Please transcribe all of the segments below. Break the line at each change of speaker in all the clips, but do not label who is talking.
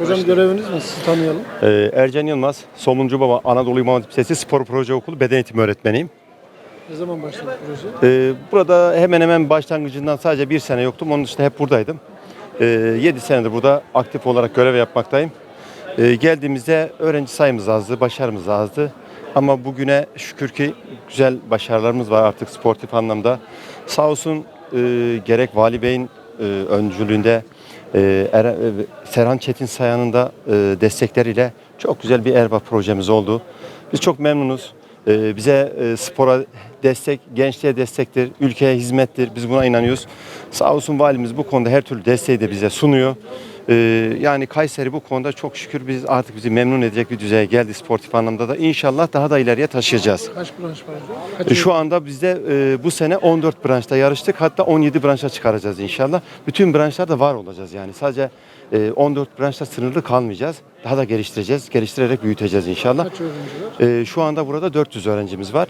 Hocam göreviniz ne? Sizi tanıyalım.
Ee, Ercan Yılmaz, Somuncu Baba Anadolu İmam Hatip Lisesi Spor Proje Okulu Beden Eğitimi Öğretmeniyim.
Ne zaman başladı proje?
Ee, burada hemen hemen başlangıcından sadece bir sene yoktum. Onun dışında hep buradaydım. Ee, 7 senedir burada aktif olarak görev yapmaktayım. Ee, geldiğimizde öğrenci sayımız azdı, başarımız azdı. Ama bugüne şükür ki güzel başarılarımız var artık sportif anlamda. Sağ olsun e, gerek Vali Bey'in e, öncülüğünde e, Er- e, Serhan Çetin Sayan'ın da e, destekleriyle çok güzel bir Erbaa projemiz oldu. Biz çok memnunuz. E, bize e, spora destek, gençliğe destektir, ülkeye hizmettir. Biz buna inanıyoruz. Sağ olsun valimiz bu konuda her türlü desteği de bize sunuyor. E, yani Kayseri bu konuda çok şükür biz artık bizi memnun edecek bir düzeye geldi sportif anlamda da. İnşallah daha da ileriye taşıyacağız.
Kaç branş var hocam? Kaç
E, Şu anda bizde e, bu sene 14 branşta yarıştık. Hatta 17 branşa çıkaracağız inşallah. Bütün branşlarda var olacağız yani. Sadece e, 14 branşta sınırlı kalmayacağız. Daha da geliştireceğiz. Geliştirerek büyüteceğiz inşallah.
Kaç öğrenci var?
E, şu anda burada 400 öğrencimiz var.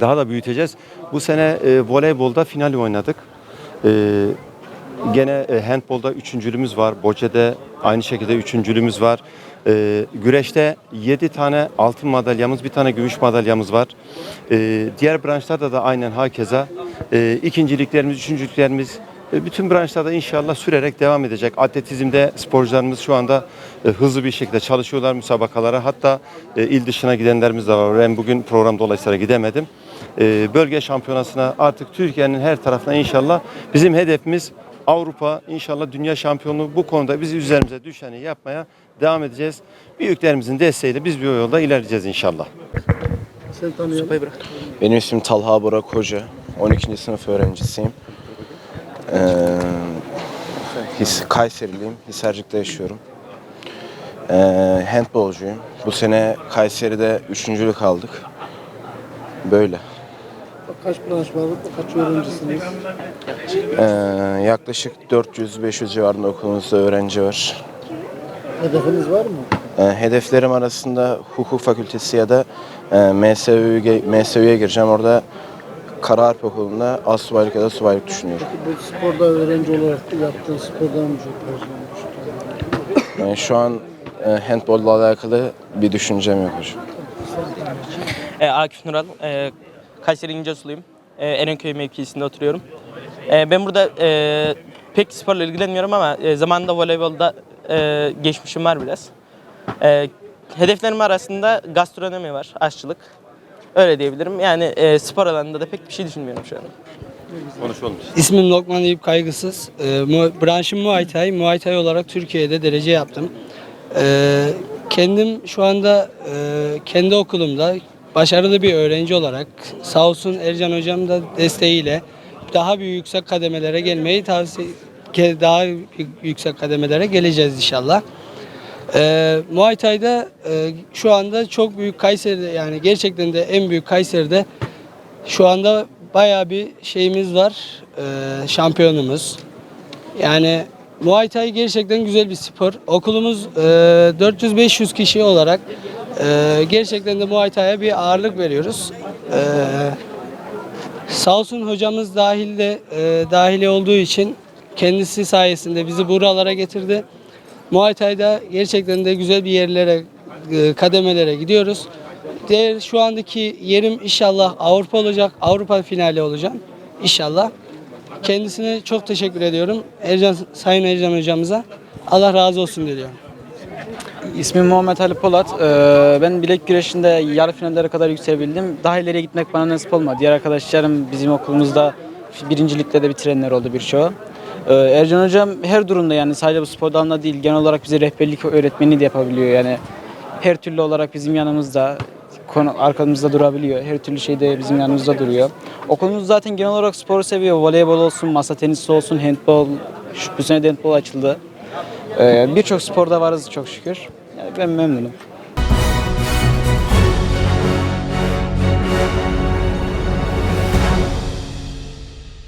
Daha da büyüteceğiz. Bu sene e, voleybolda final oynadık. E, gene e, handbolda üçüncülüğümüz var. Boce'de aynı şekilde üçüncülüğümüz var. E, güreşte 7 tane altın madalyamız, bir tane gümüş madalyamız var. E, diğer branşlarda da aynen hakeza. E, ikinciliklerimiz, üçüncülüklerimiz e, bütün branşlarda inşallah sürerek devam edecek. Atletizmde sporcularımız şu anda e, hızlı bir şekilde çalışıyorlar müsabakalara. Hatta e, il dışına gidenlerimiz de var. Ben bugün program dolayısıyla gidemedim. E, bölge şampiyonasına artık Türkiye'nin her tarafına inşallah bizim hedefimiz Avrupa, inşallah dünya şampiyonluğu bu konuda biz üzerimize düşeni yapmaya devam edeceğiz. Büyüklerimizin desteğiyle biz bu yolda ilerleyeceğiz inşallah.
Tanıyalım.
Benim ismim Talha Burak Hoca. 12. sınıf öğrencisiyim. Ee, His, Kayseriliyim. Hisarcık'ta yaşıyorum. Ee, handbolcuyum. Bu sene Kayseri'de üçüncülük aldık. Böyle.
Kaç branş var? Kaç öğrencisiniz?
Ee, yaklaşık 400-500 civarında okulumuzda öğrenci var.
Hedefiniz var mı?
Ee, hedeflerim arasında hukuk fakültesi ya da e, MSU'ya gireceğim. Orada Karaharp Okulu'nda astsubaylık ya da subaylık düşünüyorum.
Peki bu sporda öğrenci olarak yaptığın spordan mı çok?
Yani şu an e, handbolla alakalı bir düşüncem yok hocam.
E, Akif Nural, e, Kayseri İncesu'luyum. E, Erenköy mevkisinde oturuyorum. E, ben burada e, pek sporla ilgilenmiyorum ama e, zamanında voleybolda e, geçmişim var biraz. E, hedeflerim arasında gastronomi var, aşçılık. Öyle diyebilirim. Yani e, spor alanında da pek bir şey düşünmüyorum şu an.
Konuşalım.
İsmim Lokman Eyüp Kaygısız. Mu- branşım Muay Thai. Muay Thai olarak Türkiye'de derece yaptım. Ee, kendim şu anda e, kendi okulumda başarılı bir öğrenci olarak sağ olsun Ercan Hocam da desteğiyle daha bir yüksek kademelere gelmeyi tavsiye daha yüksek kademelere geleceğiz inşallah. Ee, Muay Thai'da e, şu anda çok büyük Kayseri'de yani gerçekten de en büyük Kayseri'de şu anda bayağı bir şeyimiz var. e, şampiyonumuz. Yani Muay Thai gerçekten güzel bir spor. Okulumuz e, 400-500 kişi olarak e, gerçekten de Muay Thai'ye bir ağırlık veriyoruz. E, sağ olsun hocamız dahilde e, dahili olduğu için kendisi sayesinde bizi buralara getirdi. Muay Thai'da gerçekten de güzel bir yerlere, e, kademelere gidiyoruz. Diğer şu andaki yerim inşallah Avrupa olacak. Avrupa finali olacağım inşallah. Kendisine çok teşekkür ediyorum. Ercan, Sayın Ercan hocamıza. Allah razı olsun diliyorum.
İsmim Muhammed Ali Polat. Ee, Ben bilek güreşinde yarı finallere kadar yükselebildim. Daha ileriye gitmek bana nasip olmadı. Diğer arkadaşlarım bizim okulumuzda birincilikte de bitirenler oldu birçoğu. Ee, Ercan Hocam her durumda yani sadece bu spor dalında değil genel olarak bize rehberlik öğretmeni de yapabiliyor. Yani her türlü olarak bizim yanımızda konu arkamızda durabiliyor. Her türlü şeyde bizim yanımızda duruyor. Okulumuz zaten genel olarak sporu seviyor. Voleybol olsun, masa tenisi olsun, handbol. Şu, bu sene de handbol açıldı. Ee, Birçok sporda varız çok şükür. يعني